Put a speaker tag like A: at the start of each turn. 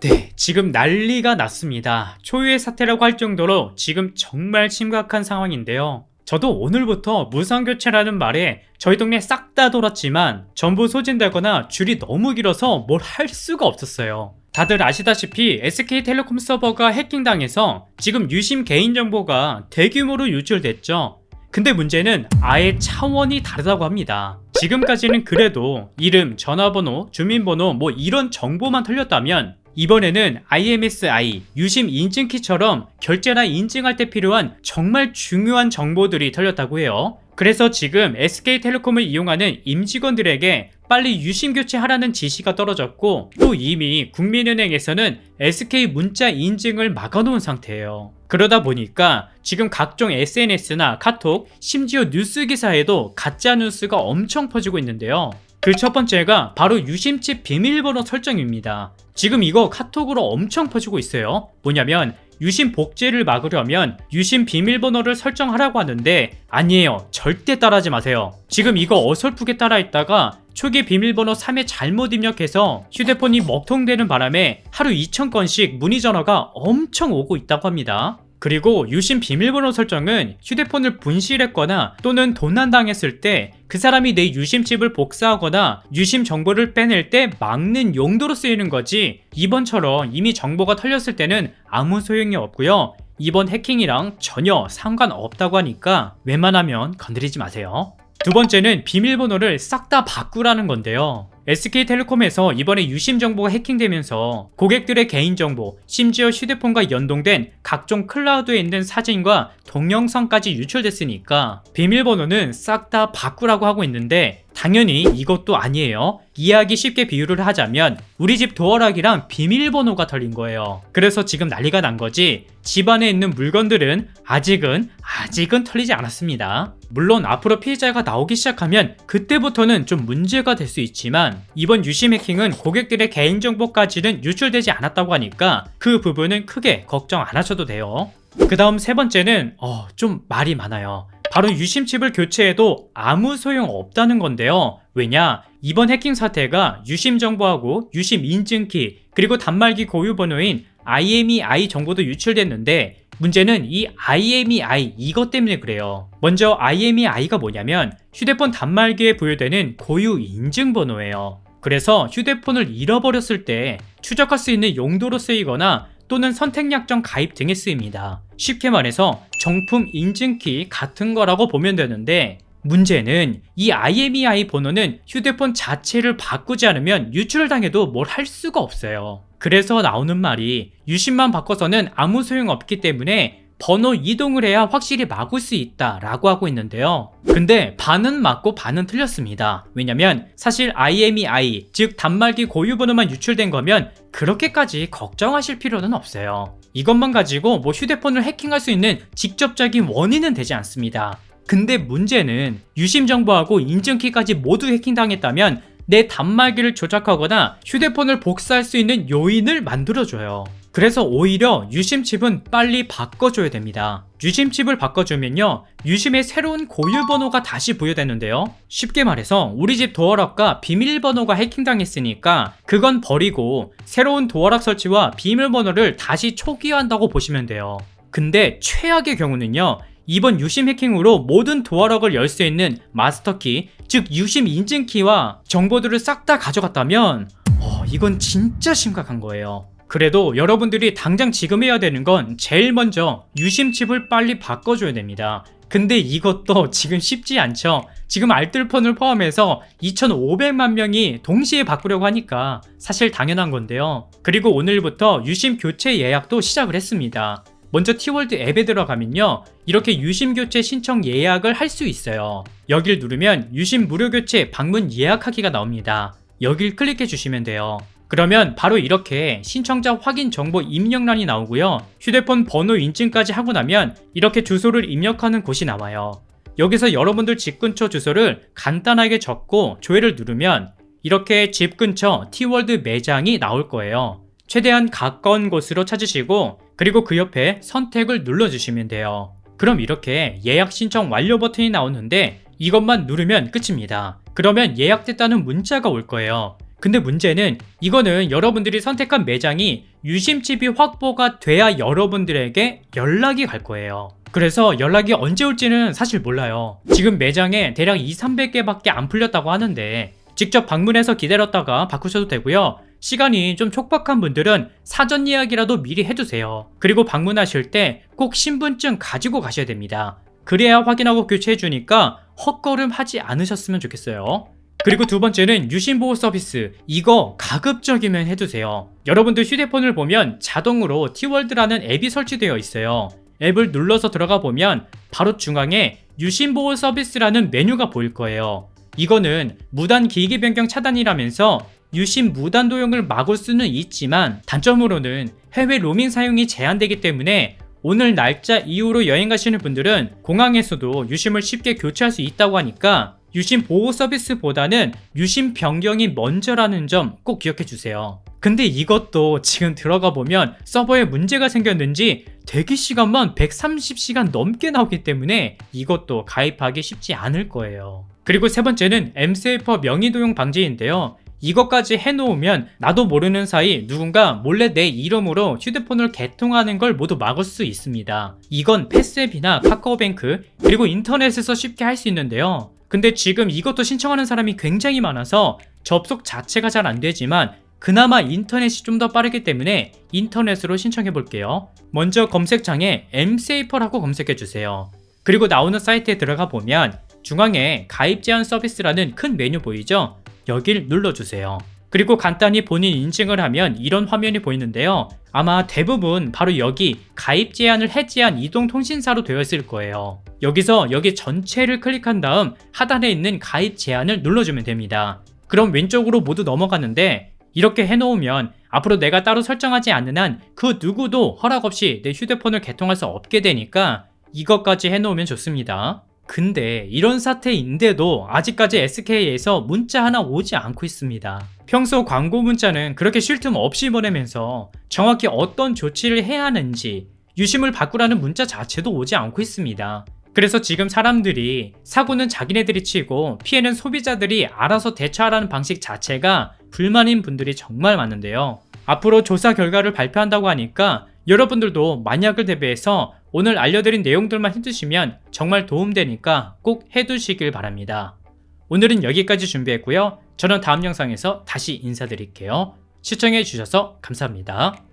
A: 네, 지금 난리가 났습니다. 초유의 사태라고 할 정도로 지금 정말 심각한 상황인데요. 저도 오늘부터 무상교체라는 말에 저희 동네 싹 다 돌았지만 전부 소진되거나 줄이 너무 길어서 뭘 할 수가 없었어요. 다들 아시다시피 SK텔레콤 서버가 해킹당해서 지금 유심 개인정보가 대규모로 유출됐죠. 근데 문제는 아예 차원이 다르다고 합니다. 지금까지는 그래도 이름, 전화번호, 주민번호 뭐 이런 정보만 털렸다면 이번에는 IMSI, 유심 인증키처럼 결제나 인증할 때 필요한 정말 중요한 정보들이 털렸다고 해요. 그래서 지금 SK텔레콤을 이용하는 임직원들에게 빨리 유심 교체하라는 지시가 떨어졌고 또 이미 국민은행에서는 SK 문자 인증을 막아놓은 상태예요. 그러다 보니까 지금 각종 SNS나 카톡, 심지어 뉴스 기사에도 가짜 뉴스가 엄청 퍼지고 있는데요. 그 첫 번째가 바로 유심칩 비밀번호 설정입니다. 지금 이거 카톡으로 엄청 퍼지고 있어요. 뭐냐면 유심 복제를 막으려면 유심 비밀번호를 설정하라고 하는데 아니에요. 절대 따라하지 마세요. 지금 이거 어설프게 따라했다가 초기 비밀번호 3에 잘못 입력해서 휴대폰이 먹통되는 바람에 하루 2,000건씩 문의 전화가 엄청 오고 있다고 합니다. 그리고 유심 비밀번호 설정은 휴대폰을 분실했거나 또는 도난당했을 때 그 사람이 내 유심칩을 복사하거나 유심 정보를 빼낼 때 막는 용도로 쓰이는 거지 이번처럼 이미 정보가 털렸을 때는 아무 소용이 없고요. 이번 해킹이랑 전혀 상관없다고 하니까 웬만하면 건드리지 마세요. 두 번째는 비밀번호를 싹 다 바꾸라는 건데요. SK텔레콤에서 이번에 유심 정보가 해킹되면서 고객들의 개인정보, 심지어 휴대폰과 연동된 각종 클라우드에 있는 사진과 동영상까지 유출됐으니까 비밀번호는 싹 다 바꾸라고 하고 있는데 당연히 이것도 아니에요. 이해하기 쉽게 비유를 하자면 우리 집 도어락이랑 비밀번호가 털린 거예요. 그래서 지금 난리가 난 거지 집안에 있는 물건들은 아직은 아직은 털리지 않았습니다. 물론 앞으로 피해자가 나오기 시작하면 그때부터는 좀 문제가 될 수 있지만 이번 유심 해킹은 고객들의 개인정보까지는 유출되지 않았다고 하니까 그 부분은 크게 걱정 안 하셔도 돼요. 그 다음 세 번째는 어, 좀 말이 많아요. 바로 유심칩을 교체해도 아무 소용 없다는 건데요. 왜냐? 이번 해킹 사태가 유심 정보하고 유심 인증키 그리고 단말기 고유 번호인 IMEI 정보도 유출됐는데 문제는 이 IMEI 이것 때문에 그래요. 먼저 IMEI가 뭐냐면 휴대폰 단말기에 부여되는 고유 인증번호예요. 그래서 휴대폰을 잃어버렸을 때 추적할 수 있는 용도로 쓰이거나 또는 선택약정 가입 등에 쓰입니다. 쉽게 말해서 정품 인증키 같은 거라고 보면 되는데 문제는 이 IMEI 번호는 휴대폰 자체를 바꾸지 않으면 유출당해도 뭘 할 수가 없어요. 그래서 나오는 말이 유심만 바꿔서는 아무 소용 없기 때문에 번호 이동을 해야 확실히 막을 수 있다 라고 하고 있는데요. 근데 반은 맞고 반은 틀렸습니다. 왜냐면 사실 IMEI 즉 단말기 고유 번호만 유출된 거면 그렇게까지 걱정하실 필요는 없어요. 이것만 가지고 뭐 휴대폰을 해킹할 수 있는 직접적인 원인은 되지 않습니다. 근데 문제는 유심 정보하고 인증키까지 모두 해킹당했다면 내 단말기를 조작하거나 휴대폰을 복사할 수 있는 요인을 만들어줘요. 그래서 오히려 유심칩은 빨리 바꿔줘야 됩니다. 유심칩을 바꿔주면요, 유심의 새로운 고유 번호가 다시 부여되는데요. 쉽게 말해서 우리 집 도어락과 비밀번호가 해킹당했으니까 그건 버리고 새로운 도어락 설치와 비밀번호를 다시 초기화한다고 보시면 돼요. 근데 최악의 경우는요, 이번 유심 해킹으로 모든 도어락을 열 수 있는 마스터키, 즉 유심 인증키와 정보들을 싹 다 가져갔다면 어, 이건 진짜 심각한 거예요. 그래도 여러분들이 당장 지금 해야 되는 건 제일 먼저 유심칩을 빨리 바꿔줘야 됩니다. 근데 이것도 지금 쉽지 않죠. 지금 알뜰폰을 포함해서 2,500만 명이 동시에 바꾸려고 하니까 사실 당연한 건데요. 그리고 오늘부터 유심 교체 예약도 시작을 했습니다. 먼저 티월드 앱에 들어가면요. 이렇게 유심 교체 신청 예약을 할 수 있어요. 여길 누르면 유심 무료 교체 방문 예약하기가 나옵니다. 여길 클릭해 주시면 돼요. 그러면 바로 이렇게 신청자 확인 정보 입력란이 나오고요. 휴대폰 번호 인증까지 하고 나면 이렇게 주소를 입력하는 곳이 나와요. 여기서 여러분들 집 근처 주소를 간단하게 적고 조회를 누르면 이렇게 집 근처 티월드 매장이 나올 거예요. 최대한 가까운 곳으로 찾으시고 그리고 그 옆에 선택을 눌러주시면 돼요. 그럼 이렇게 예약 신청 완료 버튼이 나오는데 이것만 누르면 끝입니다. 그러면 예약됐다는 문자가 올 거예요. 근데 문제는 이거는 여러분들이 선택한 매장이 유심칩이 확보가 돼야 여러분들에게 연락이 갈 거예요. 그래서 연락이 언제 올지는 사실 몰라요. 지금 매장에 대략 2, 300개밖에 안 풀렸다고 하는데 직접 방문해서 기다렸다가 바꾸셔도 되고요. 시간이 좀 촉박한 분들은 사전 예약이라도 미리 해두세요. 그리고 방문하실 때 꼭 신분증 가지고 가셔야 됩니다. 그래야 확인하고 교체해주니까 헛걸음 하지 않으셨으면 좋겠어요. 그리고 두 번째는 유심보호 서비스. 이거 가급적이면 해두세요. 여러분들 휴대폰을 보면 자동으로 티월드라는 앱이 설치되어 있어요. 앱을 눌러서 들어가 보면 바로 중앙에 유심보호 서비스라는 메뉴가 보일 거예요. 이거는 무단 기기 변경 차단이라면서 유심 무단 도용을 막을 수는 있지만 단점으로는 해외 로밍 사용이 제한되기 때문에 오늘 날짜 이후로 여행 가시는 분들은 공항에서도 유심을 쉽게 교체할 수 있다고 하니까 유심 보호 서비스보다는 유심 변경이 먼저라는 점 꼭 기억해 주세요. 근데 이것도 지금 들어가 보면 서버에 문제가 생겼는지 대기 시간만 130시간 넘게 나오기 때문에 이것도 가입하기 쉽지 않을 거예요. 그리고 세 번째는 M세이퍼 명의 도용 방지인데요. 이것까지 해놓으면 나도 모르는 사이 누군가 몰래 내 이름으로 휴대폰을 개통하는 걸 모두 막을 수 있습니다. 이건 패스앱이나 카카오뱅크 그리고 인터넷에서 쉽게 할 수 있는데요. 근데 지금 이것도 신청하는 사람이 굉장히 많아서 접속 자체가 잘 안 되지만 그나마 인터넷이 좀 더 빠르기 때문에 인터넷으로 신청해 볼게요. 먼저 검색창에 msafer라고 검색해 주세요. 그리고 나오는 사이트에 들어가 보면 중앙에 가입 제한 서비스라는 큰 메뉴 보이죠? 여길 눌러주세요. 그리고 간단히 본인 인증을 하면 이런 화면이 보이는데요. 아마 대부분 바로 여기 가입 제한을 해제한 이동통신사로 되어 있을 거예요. 여기서 여기 전체를 클릭한 다음 하단에 있는 가입 제한을 눌러주면 됩니다. 그럼 왼쪽으로 모두 넘어가는데 이렇게 해놓으면 앞으로 내가 따로 설정하지 않는 한 그 누구도 허락 없이 내 휴대폰을 개통할 수 없게 되니까 이것까지 해놓으면 좋습니다. 근데 이런 사태인데도 아직까지 SK에서 문자 하나 오지 않고 있습니다. 평소 광고 문자는 그렇게 쉴 틈 없이 보내면서 정확히 어떤 조치를 해야 하는지 유심을 바꾸라는 문자 자체도 오지 않고 있습니다. 그래서 지금 사람들이 사고는 자기네들이 치고 피해는 소비자들이 알아서 대처하라는 방식 자체가 불만인 분들이 정말 많은데요. 앞으로 조사 결과를 발표한다고 하니까 여러분들도 만약을 대비해서 오늘 알려드린 내용들만 해두시면 정말 도움되니까 꼭 해두시길 바랍니다. 오늘은 여기까지 준비했고요. 저는 다음 영상에서 다시 인사드릴게요. 시청해주셔서 감사합니다.